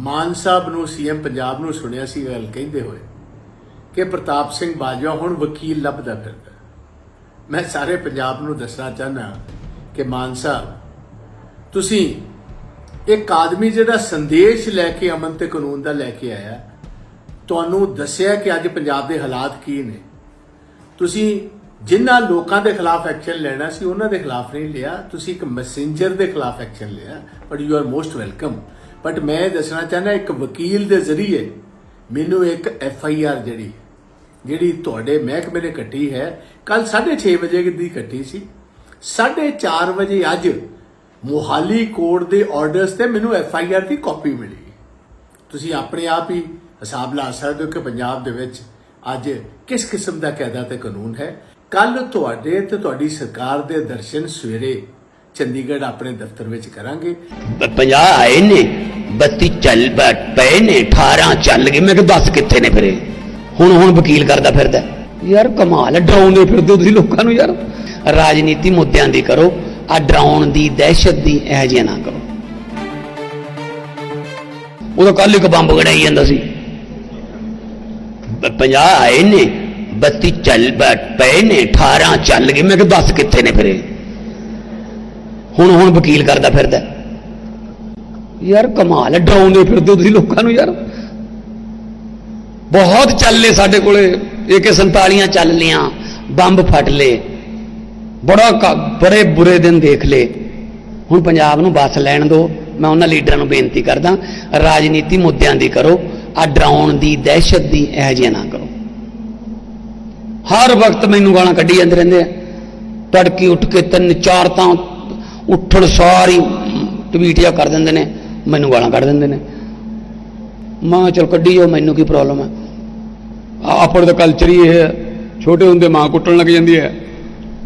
ਮਾਨ ਸਾਹਿਬ ਨੂੰ ਸੀਐਮ ਪੰਜਾਬ ਨੂੰ ਸੁਣਿਆ ਸੀ ਗੱਲ ਕਹਿੰਦੇ ਹੋਏ ਕਿ ਪ੍ਰਤਾਪ ਸਿੰਘ ਬਾਜਵਾ ਹੁਣ ਵਕੀਲ ਲੱਭਦਾ ਫਿਰਦਾ। ਮੈਂ ਸਾਰੇ ਪੰਜਾਬ ਨੂੰ ਦੱਸਣਾ ਚਾਹਨਾ ਕਿ ਮਾਨ ਸਾਹਿਬ, ਤੁਸੀਂ ਇੱਕ ਆਦਮੀ ਜਿਹੜਾ ਸੰਦੇਸ਼ ਲੈ ਕੇ ਅਮਨ ਤੇ ਕਾਨੂੰਨ ਦਾ ਲੈ ਕੇ ਆਇਆ, ਤੁਹਾਨੂੰ ਦੱਸਿਆ ਕਿ ਅੱਜ ਪੰਜਾਬ ਦੇ ਹਾਲਾਤ ਕੀ ਨੇ? ਤੁਸੀਂ ਜਿਨ੍ਹਾਂ ਲੋਕਾਂ ਦੇ ਖਿਲਾਫ ਐਕਸ਼ਨ ਲੈਣਾ ਸੀ, ਉਹਨਾਂ ਦੇ ਖਿਲਾਫ ਨਹੀਂ ਲਿਆ, ਤੁਸੀਂ ਇੱਕ ਮੈਸੇਂਜਰ ਦੇ ਖਿਲਾਫ ਐਕਸ਼ਨ ਲਿਆ, but you are most welcome. But ਮੈਂ ਦੱਸਣਾ ਚਾਹੁੰਦਾ, ਇੱਕ ਵਕੀਲ ਦੇ ਜ਼ਰੀਏ ਮੈਨੂੰ ਇੱਕ ਐਫ ਆਈ ਆਰ ਜਿਹੜੀ ਜਿਹੜੀ ਤੁਹਾਡੇ ਮਹਿਕਮੇ ਨੇ ਕੱਟੀ ਹੈ। ਕੱਲ 6:30 ਵਜੇ ਦੀ ਕੱਟੀ ਸੀ। 4:30 ਵਜੇ ਅੱਜ ਮੋਹਾਲੀ ਕੋਰਟ ਦੇ ਆਰਡਰਸ ਤੇ ਮੈਨੂੰ ਐਫ ਆਈ ਆਰ ਦੀ ਕਾਪੀ ਮਿਲੀ। ਤੁਸੀਂ ਆਪਣੇ ਆਪ ਹੀ ਹਿਸਾਬ ਲਾ ਸਕਦੇ ਹੋ ਕਿ ਪੰਜਾਬ ਦੇ ਵਿੱਚ ਅੱਜ ਕਿਸ ਕਿਸਮ ਦਾ ਕਾਇਦਾ ਤੇ ਕਾਨੂੰਨ ਹੈ। ਕੱਲ ਤੁਹਾਡੇ ਤੇ ਤੁਹਾਡੀ ਸਰਕਾਰ ਦੇ ਦਰਸ਼ਨ ਸਵੇਰੇ ਚੰਡੀਗੜ੍ਹ ਆਪਣੇ ਦਫ਼ਤਰ ਵਿੱਚ ਕਰਾਂਗੇ। 50 ਆਏ ਨੇ 32 ਚੱਲ ਪ- ਪਏ ਨੇ 18 ਚੱਲ ਗਏ, ਮੈਂ ਕਿ ਦੱਸ ਕਿੱਥੇ ਨੇ ਫਿਰੇ ਹੁਣ ਹੁਣ ਵਕੀਲ ਕਰਦਾ ਫਿਰਦਾ। ਯਾਰ ਕਮਾਲ ਹੈ ਡਰਾਉਂਦੇ ਫਿਰਦੇ ਤੁਸੀਂ ਲੋਕਾਂ ਨੂੰ ਯਾਰ। ਰਾਜਨੀਤੀ ਮੁੱਦਿਆਂ ਦੀ ਕਰੋ, ਆ ਡਰਾਉਣ ਦੀ ਦਹਿਸ਼ਤ ਦੀ ਇਹ ਜਿਹਾ ਨਾ ਕਰੋ। ਉਦੋਂ ਕੱਲ ਇੱਕ ਬੰਬ ਗੜਾਈ ਜਾਂਦਾ ਸੀ। 50 ਆਏ ਨੇ 32 ਚੱਲ ਪ- ਪਏ ਨੇ 18 ਚੱਲ ਗਏ, ਮੈਂ ਕਿ ਦੱਸ ਕਿੱਥੇ ਨੇ ਫਿਰੇ ਹੁਣ ਹੁਣ ਵਕੀਲ ਕਰਦਾ ਫਿਰਦਾ। ਯਾਰ ਕਮਾਲ ਹੈ, ਡਰਾਉਂਦੇ ਫਿਰਦੇ ਤੁਸੀਂ ਲੋਕਾਂ ਨੂੰ ਯਾਰ। ਬਹੁਤ ਚੱਲ ਲਏ ਸਾਡੇ ਕੋਲੇ AK47 ਚੱਲ ਲੀਆਂ ਬੰਬ ਫਟ ਲਏ। ਬੜਾ ਬੜੇ ਬੁਰੇ ਦਿਨ ਦੇਖ ਲਏ। ਹੁਣ ਪੰਜਾਬ ਨੂੰ ਬਸ ਲੈਣ ਦਿਓ ਮੈਂ ਉਹਨਾਂ ਲੀਡਰਾਂ ਨੂੰ ਬੇਨਤੀ ਕਰਦਾ, ਰਾਜਨੀਤੀ ਮੁੱਦਿਆਂ ਦੀ ਕਰੋ, ਆ ਡਰਾਉਣ ਦੀ ਦਹਿਸ਼ਤ ਦੀ ਇਹ ਜਿਹਾ ਨਾ ਕਰੋ। ਹਰ ਵਕਤ ਮੈਨੂੰ ਗਾਲਾਂ ਕੱਢੀ ਜਾਂਦੇ ਰਹਿੰਦੇ ਆ। ਤੜਕੀ ਉੱਠ ਕੇ ਤਿੰਨ ਚਾਰ ਤਾਂ ਉੱਠਣ ਸਾਰੀ ਟਵੀਟ ਕਰ ਦਿੰਦੇ ਨੇ, ਮੈਨੂੰ ਗਾਲਾਂ ਕੱਢ ਦਿੰਦੇ ਨੇ। ਮਾਂ ਕਿਹਾ ਚਲ ਕੱਢੀ ਜਾਓ, ਮੈਨੂੰ ਕੀ ਪ੍ਰੋਬਲਮ ਹੈ? ਆ- ਆਪਣੇ ਦਾ ਕਲਚਰ ਹੀ ਇਹ ਹੈ। ਛੋਟੇ ਹੁੰਦੇ ਮਾਂ ਕੁੱਟਣ ਲੱਗ ਜਾਂਦੀ ਹੈ।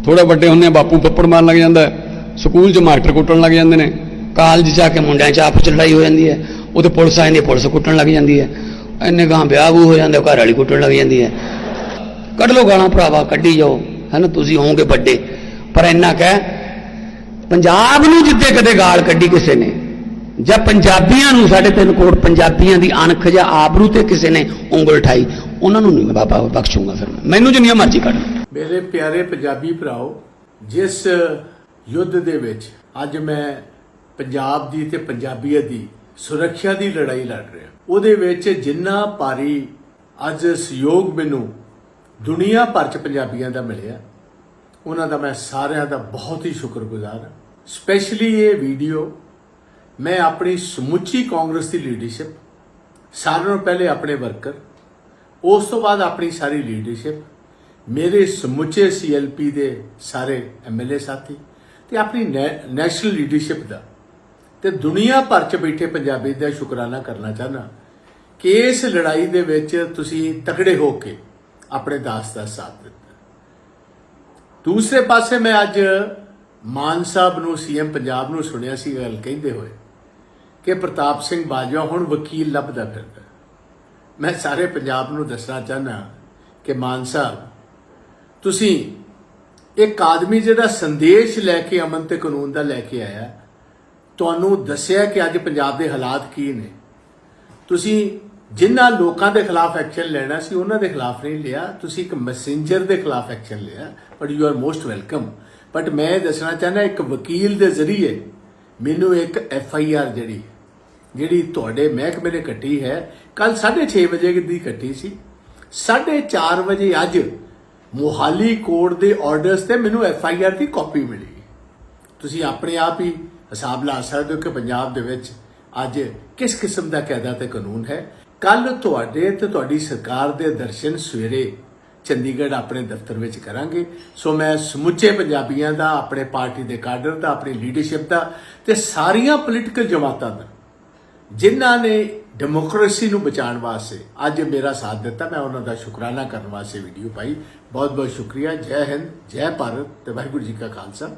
ਥੋੜੇ ਵੱਡੇ ਹੁੰਦੇ ਬਾਪੂ ਪੱਪੜ ਮਾਰਨ ਲੱਗ ਜਾਂਦਾ ਸਕੂਲ 'ਚ ਮਾਸਟਰ ਕੁੱਟਣ ਲੱਗ ਜਾਂਦੇ ਨੇ। ਕਾਲਜ ਜਾ ਕੇ ਮੁੰਡਿਆਂ 'ਚ ਆਪਸ 'ਚ ਲੜਾਈ ਹੋ ਜਾਂਦੀ ਹੈ। ਉਹਦੇ ਪੁਲਿਸ ਆ ਜਾਂਦੀ ਹੈ ਪੁਲਿਸ ਕੁੱਟਣ ਲੱਗ ਜਾਂਦੀ ਹੈ। ਇੰਨੇ ਗਾਂ ਵਿਆਹ ਵੂ ਹੋ ਜਾਂਦੇ ਘਰ ਵਾਲੀ ਕੁੱਟਣ ਲੱਗ ਜਾਂਦੀ ਹੈ। ਕੱਢ ਲਓ ਗਾਲਾਂ, ਭਰਾਵਾ, ਕੱਢੀ ਜਾਓ। ਹੈਨਾ ਤੁਸੀਂ ਹੋਵੋਗੇ ਵੱਡੇ। ਪਰ ਇੰਨਾ ਕਹਿ ਪੰਜਾਬ ਨੂੰ ਜਿੱਦੇ ਕਦੇ ਗਾਲ ਕੱਢੀ ਕਿਸੇ ਨੇ, ਜਾਂ ਪੰਜਾਬੀਆਂ ਨੂੰ ਸਾਡੇ ਤਿੰਨ ਕੋਟ ਪੰਜਾਬੀਆਂ ਦੀ ਅਣਖ ਜਾਂ ਆਬਰੂ ਤੇ ਕਿਸੇ ਨੇ ਉਂਗਲ ਠਾਈ ਉਹਨਾਂ ਨੂੰ ਨਹੀਂ ਮੈਂ ਬਾਬਾ ਬਖਸ਼ੂੰਗਾ ਫਿਰ ਮੈਨੂੰ ਜਿੰਨੀਆਂ ਮਰਜ਼ੀ ਕੱਢ ਮੇਰੇ ਪਿਆਰੇ ਪੰਜਾਬੀ ਭਰਾਓ, ਜਿਸ ਯੁੱਧ ਦੇ ਵਿੱਚ ਅੱਜ ਮੈਂ ਪੰਜਾਬ ਦੀ ਤੇ ਪੰਜਾਬੀਅਤ ਦੀ ਸੁਰੱਖਿਆ ਦੀ ਲੜਾਈ ਲੜ ਰਿਹਾ, ਉਹਦੇ ਵਿੱਚ ਜਿੰਨਾ ਭਾਰੀ ਅੱਜ ਸਹਿਯੋਗ ਮੈਨੂੰ ਦੁਨੀਆ ਭਰ ਚ ਪੰਜਾਬੀਆਂ ਦਾ ਮਿਲਿਆ ਉਹਨਾਂ ਦਾ ਮੈਂ ਸਾਰਿਆਂ ਦਾ ਬਹੁਤ ਹੀ ਸ਼ੁਕਰਗੁਜ਼ਾਰ ਹਾਂ। ਸਪੈਸ਼ਲੀ ਇਹ ਵੀਡੀਓ, ਮੈਂ ਆਪਣੀ ਸਮੁੱਚੀ ਕਾਂਗਰਸ ਦੀ ਲੀਡਰਸ਼ਿਪ ਸਾਰਿਆਂ ਨੂੰ ਪਹਿਲੇ ਆਪਣੇ ਵਰਕਰ ਉਸ ਤੋਂ ਬਾਅਦ ਆਪਣੀ ਸਾਰੀ ਲੀਡਰਸ਼ਿਪ ਮੇਰੇ ਸਮੁੱਚੇ ਸੀਐਲਪੀ ਦੇ ਸਾਰੇ ਐਮਐਲਏ ਸਾਥੀ ਤੇ ਆਪਣੀ ਨੈ- ਨੈਸ਼ਨਲ ਲੀਡਰਸ਼ਿਪ ਦਾ। ਤੇ ਦੁਨੀਆ ਭਰ ਚ ਬੈਠੇ ਪੰਜਾਬੀ ਦਾ ਸ਼ੁਕਰਾਨਾ ਕਰਨਾ ਚਾਹਨਾ ਕਿ ਇਸ ਲੜਾਈ ਦੇ ਵਿੱਚ ਤੁਸੀਂ ਤਕੜੇ ਹੋ ਕੇ ਆਪਣੇ ਦਾਸ ਦਾ ਸਾਥ ਦਿੱਤਾ। ਦੂਸਰੇ ਪਾਸੇ ਮੈਂ ਅੱਜ ਮਾਨ ਸਾਹਿਬ ਨੂੰ ਸੀਐਮ ਪੰਜਾਬ ਨੂੰ ਸੁਣਿਆ ਸੀ ਗੱਲ ਕਹਿੰਦੇ ਹੋਏ ਕਿ ਪ੍ਰਤਾਪ ਸਿੰਘ ਬਾਜਵਾ ਹੁਣ ਵਕੀਲ ਲੱਭਦਾ ਫਿਰਦਾ। ਮੈਂ ਸਾਰੇ ਪੰਜਾਬ ਨੂੰ ਦੱਸਣਾ ਚਾਹਨਾ ਕਿ ਮਾਨ ਸਾਹਿਬ, ਤੁਸੀਂ ਇੱਕ ਆਦਮੀ ਜਿਹੜਾ ਸੰਦੇਸ਼ ਲੈ ਕੇ ਅਮਨ ਤੇ ਕਾਨੂੰਨ ਦਾ ਲੈ ਕੇ ਆਇਆ, ਤੁਹਾਨੂੰ ਦੱਸਿਆ ਕਿ ਅੱਜ ਪੰਜਾਬ ਦੇ ਹਾਲਾਤ ਕੀ ਨੇ? ਤੁਸੀਂ ਜਿਨ੍ਹਾਂ ਲੋਕਾਂ ਦੇ ਖਿਲਾਫ ਐਕਸ਼ਨ ਲੈਣਾ ਸੀ, ਉਹਨਾਂ ਦੇ ਖਿਲਾਫ ਨਹੀਂ ਲਿਆ। ਤੁਸੀਂ ਇੱਕ ਮੈਸੇਂਜਰ ਦੇ ਖਿਲਾਫ ਐਕਸ਼ਨ ਲਿਆ but you are most welcome but ਮੈਂ ਦੱਸਣਾ ਚਾਹੁੰਦਾ, ਇੱਕ ਵਕੀਲ ਦੇ ਜ਼ਰੀਏ ਮੈਨੂੰ ਇੱਕ ਐਫ ਆਈ ਆਰ ਜਿਹੜੀ ਜਿਹੜੀ ਤੁਹਾਡੇ ਮਹਿਕਮੇ ਨੇ ਕੱਟੀ ਹੈ ਕੱਲ 6:30 ਵਜੇ ਦੀ ਕੱਟੀ ਸੀ। 4:30 ਵਜੇ ਅੱਜ ਮੋਹਾਲੀ ਕੋਰਟ ਦੇ ਆਰਡਰਸ ਤੇ ਮੈਨੂੰ ਐਫ ਆਈ ਆਰ ਦੀ ਕਾਪੀ ਮਿਲੀ। ਤੁਸੀਂ ਆਪਣੇ ਆਪ ਹੀ ਹਿਸਾਬ ਲਾ ਸਕਦੇ ਹੋ ਕਿ ਪੰਜਾਬ ਦੇ ਵਿੱਚ ਅੱਜ ਕਿਸ ਕਿਸਮ ਦਾ ਕਾਇਦਾ ਤੇ ਕਾਨੂੰਨ ਹੈ। ਕੱਲ ਤੁਹਾਡੇ ਤੇ ਤੁਹਾਡੀ ਸਰਕਾਰ ਦੇ ਦਰਸ਼ਨ ਸਵੇਰੇ ਚੰਡੀਗੜ੍ਹ ਆਪਣੇ ਦਫ਼ਤਰ ਵਿੱਚ ਕਰਾਂਗੇ। ਸੋ ਮੈਂ ਸਮੁੱਚੇ ਪੰਜਾਬੀਆਂ ਦਾ, ਆਪਣੇ ਪਾਰਟੀ ਦੇ ਕਾਡਰ ਦਾ, ਆਪਣੀ ਲੀਡਰਸ਼ਿਪ ਦਾ ਤੇ ਸਾਰੀਆਂ ਪੋਲੀਟੀਕਲ ਜਮਾਤਾਂ ਦਾ, ਜਿਨ੍ਹਾਂ ਨੇ ਡੈਮੋਕ੍ਰੇਸੀ ਨੂੰ ਬਚਾਉਣ ਵਾਸਤੇ ਅੱਜ ਮੇਰਾ ਸਾਥ ਦਿੱਤਾ, ਮੈਂ ਉਹਨਾਂ ਦਾ ਸ਼ੁਕਰਾਨਾ ਕਰਨ ਵਾਸਤੇ ਵੀਡੀਓ ਪਾਈ। ਬਹੁਤ ਬਹੁਤ ਸ਼ੁਕਰੀਆ। ਜੈ ਹਿੰਦ, ਜੈ ਭਾਰਤ ਤੇ ਵਾਹਿਗੁਰੂ ਜੀ ਕਾ ਖਾਲਸਾ।